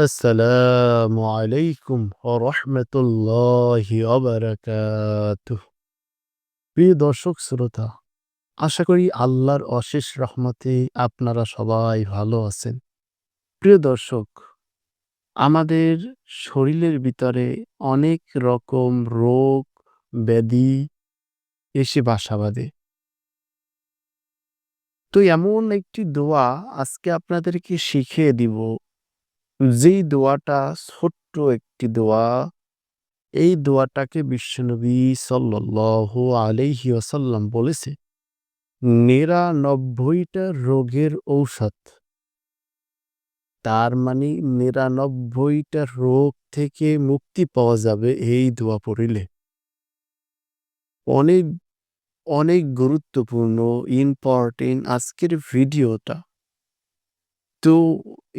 আসসালামু আলাইকুম রহমতুল্লাহি অবরাকাতুহ প্রিয় দর্শক, শ্রোতা, আশা করি আল্লাহর অশেষ রহমতে আপনারা সবাই ভালো আছেন। প্রিয় দর্শক, আমাদের শরীরের ভিতরে অনেক রকম রোগ, ব্যাধি এসে বাসা বাঁধে। তো এমন একটি দোয়া আজকে আপনাদেরকে শিখিয়ে দিব। যেই দোয়াটা ছোট্ট একটি দোয়া, এই দোয়াটাকে বিশ্বনবী সাল্লাহ আলাইহি আসাল্লাম বলেছে, নিরানব্বইটা রোগের ঔষধ। তার মানে নিরানব্বইটা রোগ থেকে মুক্তি পাওয়া যাবে এই দোয়া পড়িলে। অনেক অনেক গুরুত্বপূর্ণ, ইম্পর্টেন্ট আজকের ভিডিওটা। তো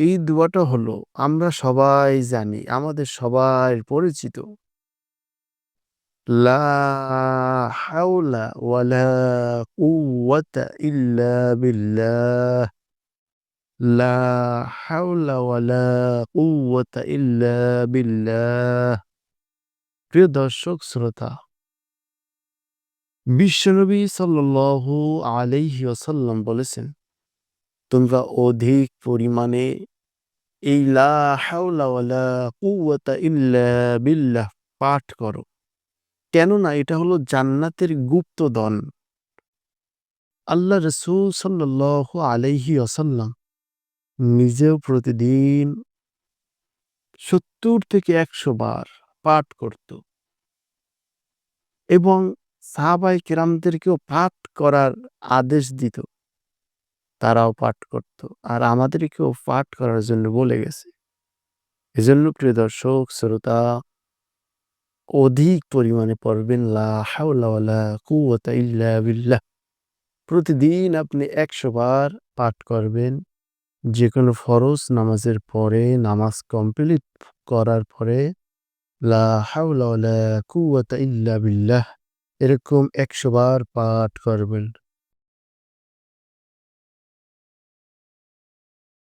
এই দোয়াটা হলো, আমরা সবাই জানি, আমাদের সবার পরিচিত। লা ইল্লা লা ইল্লা প্রিয় দর্শক, শ্রোতা, বিশ্বনবী সাল্লাল্লাহু আলাইহি ওয়াসাল্লাম বলেছেন তোমরা অধিক পরিমাণে এই বিল্লাহ পাঠ করো। কেননা এটা হলো জান্নাতের গুপ্তধন। আল্লাহ রসুল সাল্লাহ আলাইহি আসাল্লাম নিজেও প্রতিদিন সত্তর থেকে একশো বার পাঠ করত। এবং সাহাবাই কেরামদেরকেও পাঠ করার আদেশ দিত। তারাও পাঠ করত। আর আমাদেরকেও পাঠ করার জন্য বলে গেছে। এজন্য প্রিয় দর্শক, শ্রোতা, অধিক পরিমাণে পড়বেন বিল্লাহ। প্রতিদিন আপনি একশো বার পাঠ করবেন। যে কোনো ফরজ নামাজের পরে, নামাজ কমপ্লিট করার পরে বিল্লাহ, এরকম একশো বার পাঠ করবেন।